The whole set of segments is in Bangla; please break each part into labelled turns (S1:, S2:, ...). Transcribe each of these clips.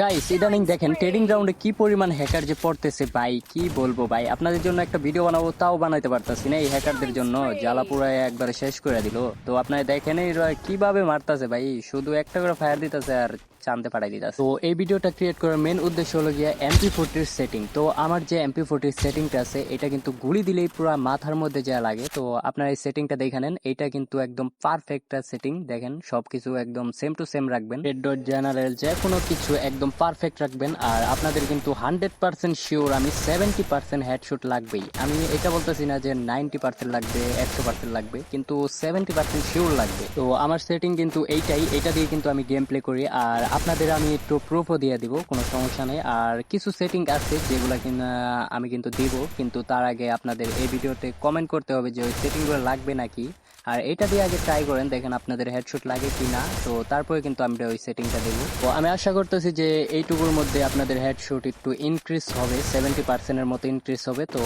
S1: গাইস ইদানিং দেখেন ট্রেডিং গ্রাউন্ডে কি পরিমাণ হ্যাকার যে পড়তেছে ভাই, কি বলব ভাই? আপনাদের জন্য একটা ভিডিও বানাবো, তাও বানাইতে পারতাছি না এই হ্যাকারদের জন্য। জ্বালাপুরায় একবারে শেষ করে দিল। তো আপনারা দেখেন এরা কীভাবে মারতাছে ভাই, শুধু একটা করে ফায়ার দিতেছে আর চানতে পাঠাই দিতেছে তো এই ভিডিওটা ক্রিয়েট করার মেন উদ্দেশ্য হলো গিয়ে এমপি ফোরটির সেটিং তো আমার যে এমপি ফোরটির সেটিংটা আছে, এটা কিন্তু গুলি দিলেই পুরো মাথার মধ্যে যা লাগে। তো আপনারা এই সেটিংটা দেখে নেন। এটা কিন্তু একদম পারফেক্ট সেটিং দেখেন, সবকিছু একদম সেম টু সেম রাখবেন। রেড ডট জেনারেল যে কোনো কিছু একদম পারফেক্ট রাখবেন। আর আপনাদের কিন্তু হান্ড্রেড পার্সেন্ট শিওর আমি সেভেন্টি পার্সেন্ট হেডশুট লাগবেই। আমি এটা বলতেছি না যে নাইনটি পার্সেন্ট লাগবে, একশো পার্সেন্ট লাগবে, কিন্তু সেভেন্টি পার্সেন্ট শিওর লাগবে। তো আমার সেটিং কিন্তু এইটাই। এটা দিয়ে কিন্তু আমি গেম প্লে করি। আর আপনাদের আমি একটু প্রুফও দিয়ে দিব, কোনো সমস্যা নেই। আর কিছু সেটিং আছে যেগুলো কিনা আমি কিন্তু দিব, কিন্তু তার আগে আপনাদের এই ভিডিওতে কমেন্ট করতে হবে যে ওই সেটিংগুলো লাগবে নাকি। আর এটা দিয়ে আগে ট্রাই করেন, দেখেন আপনাদের হেডশট লাগে কি না তো তারপরে কিন্তু আমরা ওই সেটিংটা দেব। তো আমি আশা করতেছি যে এইটুকুর মধ্যে আপনাদের হেডশট একটু ইনক্রিজ হবে সেভেন্টি পার্সেন্টের মতো ইনক্রিজ হবে। তো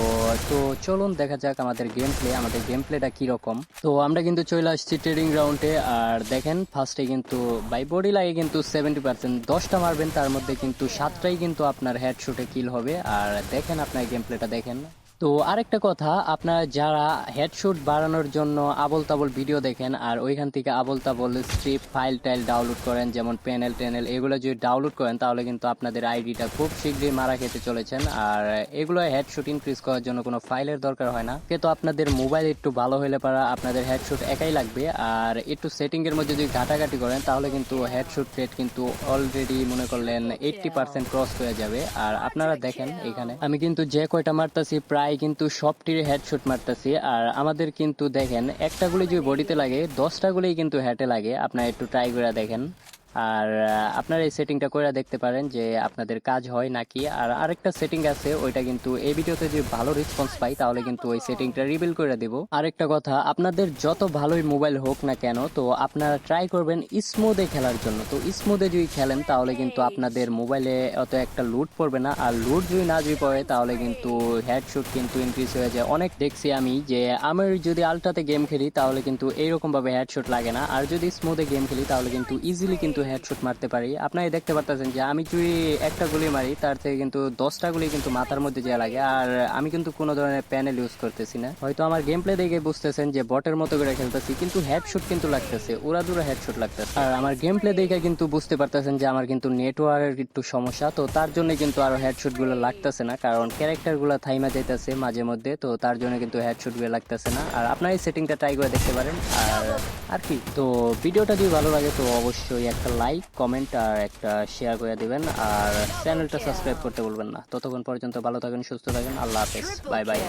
S1: তো চলুন, দেখা যাক আমাদের গেম প্লে আমাদের গেম প্লেটা কীরকম। তো আমরা কিন্তু চলে আসছি ট্রেডিং গ্রাউন্ডে আর দেখেন ফার্স্টে কিন্তু বাই বডি লাগে কিন্তু সেভেন্টি পার্সেন্ট দশটা মারবেন। তার মধ্যে কিন্তু সাতটাই কিন্তু আপনার হেডশটে কিল হবে। আর দেখেন আপনার গেম প্লেটা দেখেন। তো আরেকটা কথা আপনারা যারা হেডশট বাড়ানোর জন্য আবল তাবল ভিডিও দেখেন আর ওইখান থেকে আবল তাবল স্ট্রিপ ফাইল টাইল ডাউনলোড করেন যেমন প্যানেল টেনেল এগুলো যদি ডাউনলোড করেন তাহলে কিন্তু আপনাদের আইডিটা খুব শীঘ্রই মারা খেতে চলেছেন। আর এগুলো হেডশট ইনক্রিজ করার জন্য কোনো ফাইলের দরকার হয় না। কিন্তু আপনাদের মোবাইল একটু ভালো হলে পারা আপনাদের হেডশুট একাই লাগবে। আর একটু সেটিং এর মধ্যে যদি ঘাটাঘাটি করেন তাহলে কিন্তু হেডশট রেট কিন্তু অলরেডি মনে করলেন এইটটি পার্সেন্ট ক্রস হয়ে। যাবে। আর আপনারা দেখেন এখানে আমি কিন্তু যে কয়টা মারতাছি প্রায় কিন্তু সবটির হেডশট মারতাছি। আর আমাদের কিন্তু দেখেন, একটা গুলি যদি বডিতে লাগে, দশটা গুলি কিন্তু হেটে লাগে। আপনার একটু ট্রাই করে দেখেন। আর আপনারা এই সেটিংটা করে দেখতে পারেন যে আপনাদের কাজ হয় নাকি। আর আরেকটা সেটিং আছে, ওইটা কিন্তু এই ভিডিওতে যদি ভালো রেসপন্স পাই, তাহলে কিন্তু ওই সেটিংটা রিভিল করে দেব। আরেকটা কথা, আপনাদের যত ভালোই মোবাইল হোক না কেন, তো আপনারা ট্রাই করবেন স্মুথে খেলার জন্য। তো স্মুথে যদি খেলেন, তাহলে কিন্তু আপনাদের মোবাইলে অত একটা লুট পড়বে না। আর লুট যদি না যদি পড়ে, তাহলে কিন্তু হেডশুট কিন্তু ইনক্রিজ হয়ে যায়। অনেক দেখছি আমি যে আমি যদি আলট্রাতে গেম খেলি, তাহলে কিন্তু এইরকম ভাবে হেডশট লাগে না। আর যদি স্মুথে গেম খেলি, তাহলে কিন্তু ইজিলি কিন্তু হেডশট মারতে পারি। আপনারা দেখতে পারতেছেন যে আমি যদি একটা গুলি মারি, তার থেকে কিন্তু দশটা গুলি কিন্তু মাথার মধ্যে যে লাগে। আর আমি কিন্তু কোনো ধরনের প্যানেল ইউজ করতেছি না। হয়তো আমার গেম প্লে দেখে বুঝতেছেন যে বটের মতো করে খেলতেছি, কিন্তু হেডশট কিন্তু লাগতেছে ওরা দূরে হেডশট লাগতেছে। আর আমার গেম প্লে দেখে কিন্তু বুঝতে পারতেছেন যে আমার কিন্তু নেটওয়ার্কের একটু সমস্যা, তো তার জন্য কিন্তু আরও হেডশটগুলো লাগতেছে না, কারণ ক্যারেক্টারগুলো থাইমা যাইতেছে মাঝে মধ্যে, তো তার জন্য কিন্তু হেডশটগুলো লাগতেছে না। আর আপনার এই সেটিংটা ট্রাই করে দেখতে পারেন। আর আর কি? তো ভিডিওটা যদি ভালো লাগে, তো অবশ্যই একটা লাইক কমেন্ট আর একটা শেয়ার করে দিবেন। আর চ্যানেলটা সাবস্ক্রাইব করতে বলবেন না। ততক্ষণ পর্যন্ত ভালো থাকেন, সুস্থ থাকেন। আল্লাহ হাফেজ। Bye bye